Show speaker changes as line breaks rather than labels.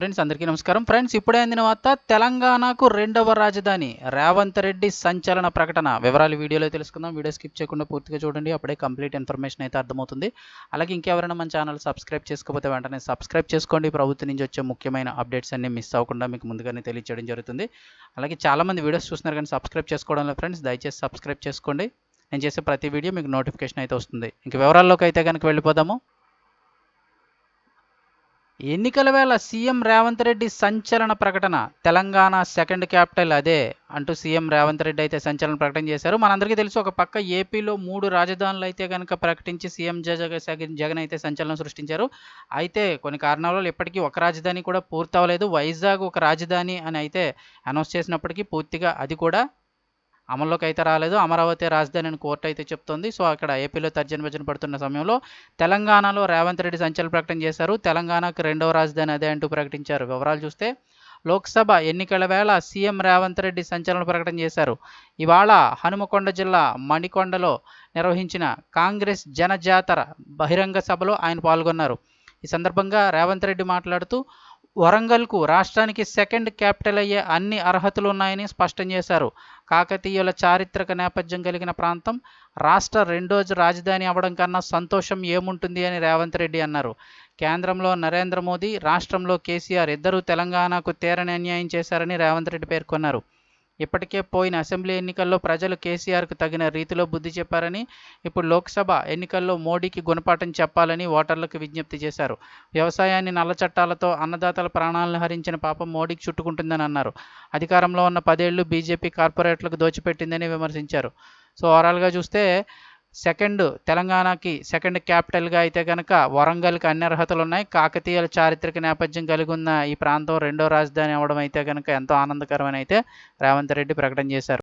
Friends అందరికీ నమస్కారం. Friends ఇప్పుడే అందిన వార్త తెలంగాణకు రెండవ రాజధాని రేవంత్ రెడ్డి సంచలన ప్రకటన. వివరాలు వీడియోలో తెలుసుకుందాం. వీడియో స్కిప్ చేయకుండా పూర్తిగా చూడండి. అప్పుడే కంప్లీట్ ఇన్ఫర్మేషన్ అయితే అర్థమవుతుంది. అలాగే ఇంకెవరైనా మన ఛానల్ సబ్స్క్రైబ్ చేసుకోకపోతే వెంటనే సబ్స్క్రైబ్ చేసుకోండి. ప్రభుత్వం నుంచి వచ్చే ముఖ్యమైన అప్డేట్స్ అన్ని మిస్ అవ్వకుండా మీకు ముందుగానే తెలియచేయడం జరుగుతుంది. అలాగే చాలామంది వీడియోస్ చూస్తున్నారు కానీ సబ్స్క్రైబ్ చేసుకోవడంలో ఫ్రెండ్స్. దయచేసి సబ్స్క్రైబ్ చేసుకోండి. నేను చేసే ప్రతి వీడియో మీకు నోటిఫికేషన్ అయితే వస్తుంది. ఇంక వివరాల్లోకి అయితే కనుక వెళ్ళిపోదాము. ఎన్నికల వేళ సీఎం రేవంత్ రెడ్డి సంచలన ప్రకటన. తెలంగాణ సెకండ్ క్యాపిటల్ అదే అంటూ సీఎం రేవంత్ రెడ్డి అయితే సంచలన ప్రకటన చేశారు. మనందరికీ తెలుసు ఒక పక్క ఏపీలో మూడు రాజధానులు అయితే కనుక ప్రకటించి సీఎం జగన్ జగన్ అయితే సంచలనం సృష్టించారు. అయితే కొన్ని కారణాల వల్ల ఇప్పటికీ ఒక రాజధాని కూడా పూర్తి అవ్వలేదు వైజాగ్ ఒక రాజధాని అని అయితే అనౌన్స్ చేసినప్పటికీ పూర్తిగా అది కూడా అమల్లోకి అయితే రాలేదు. అమరావతి రాజధాని అని కోర్టు అయితే చెప్తోంది. సో అక్కడ ఏపీలో తర్జన భజన పడుతున్న సమయంలో తెలంగాణలో రేవంత్ రెడ్డి సంచలన ప్రకటన చేశారు. తెలంగాణకు రెండవ రాజధాని అదే అంటూ ప్రకటించారు. వివరాలు చూస్తే లోక్సభ ఎన్నికల వేళ సీఎం రేవంత్ రెడ్డి సంచలన ప్రకటన చేశారు. ఇవాళ హనుమకొండ జిల్లా మణికొండలో నిర్వహించిన కాంగ్రెస్ జనజాతర బహిరంగ సభలో ఆయన పాల్గొన్నారు. ఈ సందర్భంగా రేవంత్ రెడ్డి మాట్లాడుతూ వరంగల్కు రాష్ట్రానికి సెకండ్ క్యాపిటల్ అయ్యే అన్ని అర్హతలు ఉన్నాయని స్పష్టం చేశారు. కాకతీయుల చారిత్రక నేపథ్యం కలిగిన ప్రాంతం రాష్ట్ర రెండో రాజధాని అవ్వడం కన్నా సంతోషం ఏముంటుంది అని రేవంత్ రెడ్డి అన్నారు. కేంద్రంలో నరేంద్ర మోదీ రాష్ట్రంలో కేసీఆర్ ఇద్దరూ తెలంగాణకు తీరని అన్యాయం చేశారని రేవంత్ రెడ్డి పేర్కొన్నారు. ఇప్పటికే పోయిన అసెంబ్లీ ఎన్నికల్లో ప్రజలు కేసీఆర్కు తగిన రీతిలో బుద్ధి చెప్పారని ఇప్పుడు లోక్సభ ఎన్నికల్లో మోడీకి గుణపాఠం చెప్పాలని ఓటర్లకు విజ్ఞప్తి చేశారు. వ్యవసాయాన్ని నల్ల చట్టాలతో అన్నదాతల ప్రాణాలను హరించిన పాపం మోడీకి చుట్టుకుంటుందని అన్నారు. అధికారంలో ఉన్న పదేళ్ళు బీజేపీ కార్పొరేట్లకు దోచిపెట్టిందని విమర్శించారు. సో ఓవరాల్గా చూస్తే సెకండ్ తెలంగాణకి సెకండ్ క్యాపిటల్గా అయితే కనుక వరంగల్కి అన్ని అర్హతలు ఉన్నాయి కాకతీయుల చారిత్రక నేపథ్యం కలిగి ఉన్న ఈ ప్రాంతం రెండో రాజధాని అవ్వడం అయితే కనుక ఎంతో ఆనందకరమని అయితే రేవంత్ రెడ్డి ప్రకటన చేశారు.